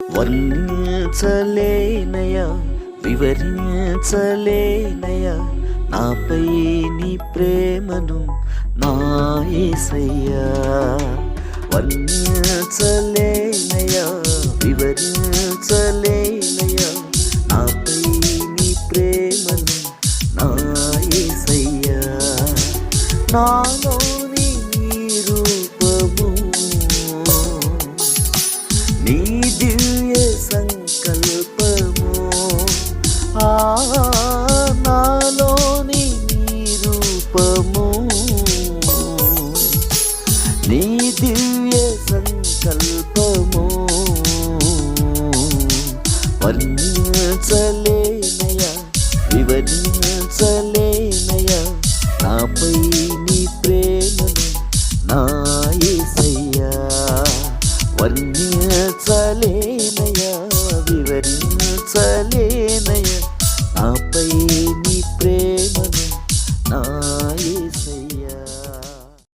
వర్ణించలేనయా వివరించలేనయా నాపై నీ ప్రేమను నా యేసయ్యా వర్ణించలేనయా వివరించలేనయా నాపై నీ ప్రేమను నా నాలో దివ్య సంకల్పము. వర్ణించలేనయ వివరించలేనయా నాపై నీ ప్రేమను నా వర్ణించలేనయ వర్ణించలేనయా